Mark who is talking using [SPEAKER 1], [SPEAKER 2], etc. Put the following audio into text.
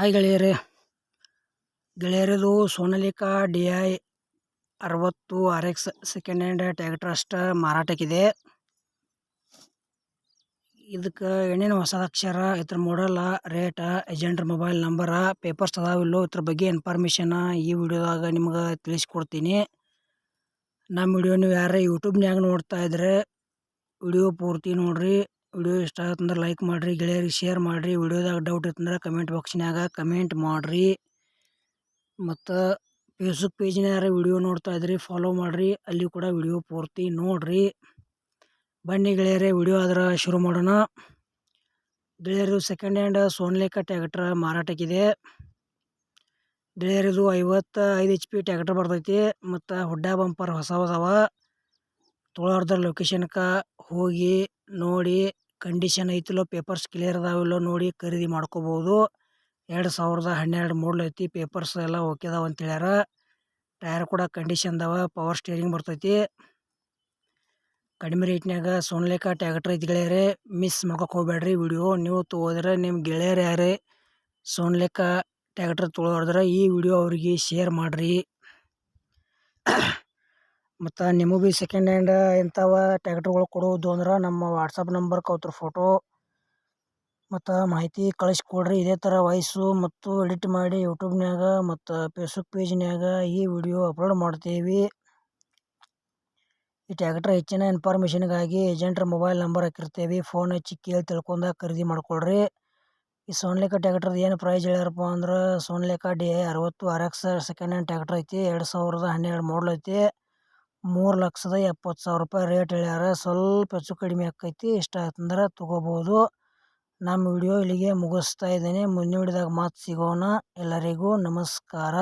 [SPEAKER 1] Hi ಗೆಳೆಯರೇ. ಗೆಳೆಯರದು Sonalika D I ಅರವತ್ತು R X second hand tractor ಅಷ್ಟು ಮಾರಾಟಕ್ಕಿದೆ. ಇದಕ್ಕೆ ಏನೇನು ಹೊಸ ಅಕ್ಷರ ಇದ್ರ ಮಾಡಲ್ಲ ರೇಟ ಏಜೆಂಟ್ರ ಮೊಬೈಲ್ ನಂಬರ ಪೇಪರ್ಸ್ ಅದಾವಿಲ್ಲೋ ಇದ್ರ ಬಗ್ಗೆ ಇನ್ಫಾರ್ಮೇಷನ್ ಈ ವಿಡಿಯೋದಾಗ ನಿಮ್ಗೆ ತಿಳಿಸ್ಕೊಡ್ತೀನಿ. ನಮ್ಮ ವಿಡಿಯೋ ನೀವು ಯಾರೇ ಯೂಟ್ಯೂಬ್ನ್ಯಾಗ ನೋಡ್ತಾ ಇದ್ರೆ, ವಿಡಿಯೋ ಪೂರ್ತಿ ನೋಡ್ರಿ. ವಿಡಿಯೋ ಇಷ್ಟ ಆಯ್ತಂದ್ರೆ ಲೈಕ್ ಮಾಡಿರಿ, ಗೆಳೆಯರಿಗೆ ಶೇರ್ ಮಾಡಿರಿ. ವಿಡಿಯೋದಾಗ ಡೌಟ್ ಇತ್ತಂದ್ರೆ ಕಮೆಂಟ್ ಬಾಕ್ಸ್ನಾಗ ಕಮೆಂಟ್ ಮಾಡಿರಿ. ಮತ್ತು ಫೇಸ್ಬುಕ್ ಪೇಜ್ನ್ಯಾರ ವಿಡಿಯೋ ನೋಡ್ತಾ ಇದ್ರಿ ಫಾಲೋ ಮಾಡಿರಿ. ಅಲ್ಲಿ ಕೂಡ ವಿಡಿಯೋ ಪೂರ್ತಿ ನೋಡಿರಿ. ಬನ್ನಿ ಗೆಳೆಯರೇ, ವಿಡಿಯೋ ಆದ್ರೆ ಶುರು ಮಾಡೋಣ. ಗೆಳೆಯರು ಸೆಕೆಂಡ್ ಹ್ಯಾಂಡ್ ಸೋನ್ಲೇಕ ಟ್ಯಾಕ್ಟ್ರ್ ಮಾರಾಟಕ್ಕಿದೆ. ಗೆಳೆಯರಿದು ಐವತ್ತು ಐದು ಎಚ್ ಪಿ ಟ್ಯಾಕ್ಟ್ರ್ ಬರ್ತೈತಿ, ಮತ್ತು ಹುಡ್ಡ ಬಂಪರ್ ಹೊಸ ಹೊಸವ. ತೊಗೊಳೋರ್ದ ಲೊಕೇಶನ್ಗೆ ಹೋಗಿ ನೋಡಿ ಕಂಡೀಷನ್ ಐತಿಲ್ಲೋ, ಪೇಪರ್ಸ್ ಕ್ಲಿಯರ್ ಅದಾವಿಲ್ಲೋ ನೋಡಿ ಖರೀದಿ ಮಾಡ್ಕೋಬೋದು. ಎರಡು ಸಾವಿರದ ಹನ್ನೆರಡು ಮೂಡ್ಲ್ ಐತಿ, ಪೇಪರ್ಸ್ ಎಲ್ಲ ಓಕೆ ಅದಾವ ಅಂತ ಹೇಳ್ಯಾರ. ಟೈರ್ ಕೂಡ ಕಂಡೀಷನ್ ಅದಾವ, ಪವರ್ ಸ್ಟೇರಿಂಗ್ ಬರ್ತೈತಿ. ಕಡಿಮೆ ರೇಟ್ನ್ಯಾಗ ಸೋನ್ಲೇಕ ಟ್ಯಾಕ್ಟ್ರ್ ಐತಿ ಗೆಳೆಯರೇ, ಮಿಸ್ ಮಾಡೋಕೆ ಹೋಗ್ಬೇಡ್ರಿ ವಿಡಿಯೋ. ನೀವು ತೊಗೋದ್ರೆ ನಿಮ್ಮ ಗೆಳೆಯರು ಯಾರೇ, ಸೋನ್ಲೇಕ ಟ್ಯಾಕ್ಟ್ರ್ ತೊಗೊಳೋದ್ರೆ ಈ ವಿಡಿಯೋ ಅವ್ರಿಗೆ ಶೇರ್ ಮಾಡಿರಿ. ಮತ್ತು ನಿಮಗೆ ಭೀ ಸೆಕೆಂಡ್ ಹ್ಯಾಂಡ್ ಇಂಥವ ಟ್ಯಾಕ್ಟ್ರ್ಗಳು ಕೊಡೋದು ಅಂದ್ರೆ ನಮ್ಮ ವಾಟ್ಸಪ್ ನಂಬರ್ ಕೌತ್ರ ಫೋಟೋ ಮತ್ತು ಮಾಹಿತಿ ಕಳಿಸ್ಕೊಡ್ರಿ. ಇದೇ ಥರ ವಾಯ್ಸು ಮತ್ತು ಎಡಿಟ್ ಮಾಡಿ ಯೂಟ್ಯೂಬ್ನ್ಯಾಗ ಮತ್ತು ಫೇಸ್ಬುಕ್ ಪೇಜ್ನ್ಯಾಗ ಈ ವಿಡಿಯೋ ಅಪ್ಲೋಡ್ ಮಾಡ್ತೀವಿ. ಈ ಟ್ಯಾಕ್ಟ್ರ್ ಹೆಚ್ಚಿನ ಇನ್ಫಾರ್ಮೇಷನ್ಗಾಗಿ ಏಜೆಂಟ್ರ ಮೊಬೈಲ್ ನಂಬರ್ ಹಾಕಿರ್ತೀವಿ. ಫೋನ್ ಹಚ್ಚಿ ಕೇಳಿ ತಿಳ್ಕೊಂಡ ಖರೀದಿ ಮಾಡ್ಕೊಳ್ರಿ ಈ ಸೋನ್ಲೇಖ ಟ್ಯಾಕ್ಟ್ರದ ಏನು ಪ್ರೈಸ್ ಹೇಳ್ಯಾರಪ್ಪ ಅಂದ್ರೆ ಸೋನ್ಲೇಖ ಡಿ ಐ ಅರವತ್ತು R X second hand tractor ಐತಿ. ಎರಡು ಸಾವಿರದ ಹನ್ನೆರಡು ಮಾಡಲ್ ಐತಿ. ಮೂರು ಲಕ್ಷದ ಎಪ್ಪತ್ತು ಸಾವಿರ ರೂಪಾಯಿ ರೇಟ್ ಹೇಳ್ಯಾರ. ಸ್ವಲ್ಪ ಹೆಚ್ಚು ಕಡಿಮೆ ಆಕೈತಿ, ಇಷ್ಟ ಆಯ್ತಂದ್ರೆ ತೊಗೋಬೋದು. ನಮ್ಮ ವಿಡಿಯೋ ಇಲ್ಲಿಗೆ ಮುಗಿಸ್ತಾ ಇದ್ದೀನಿ. ಮುಂದಿನ ವಿಡಿಯೋದಾಗ ಮತ್ತೆ ಸಿಗೋಣ. ಎಲ್ಲರಿಗೂ ನಮಸ್ಕಾರ.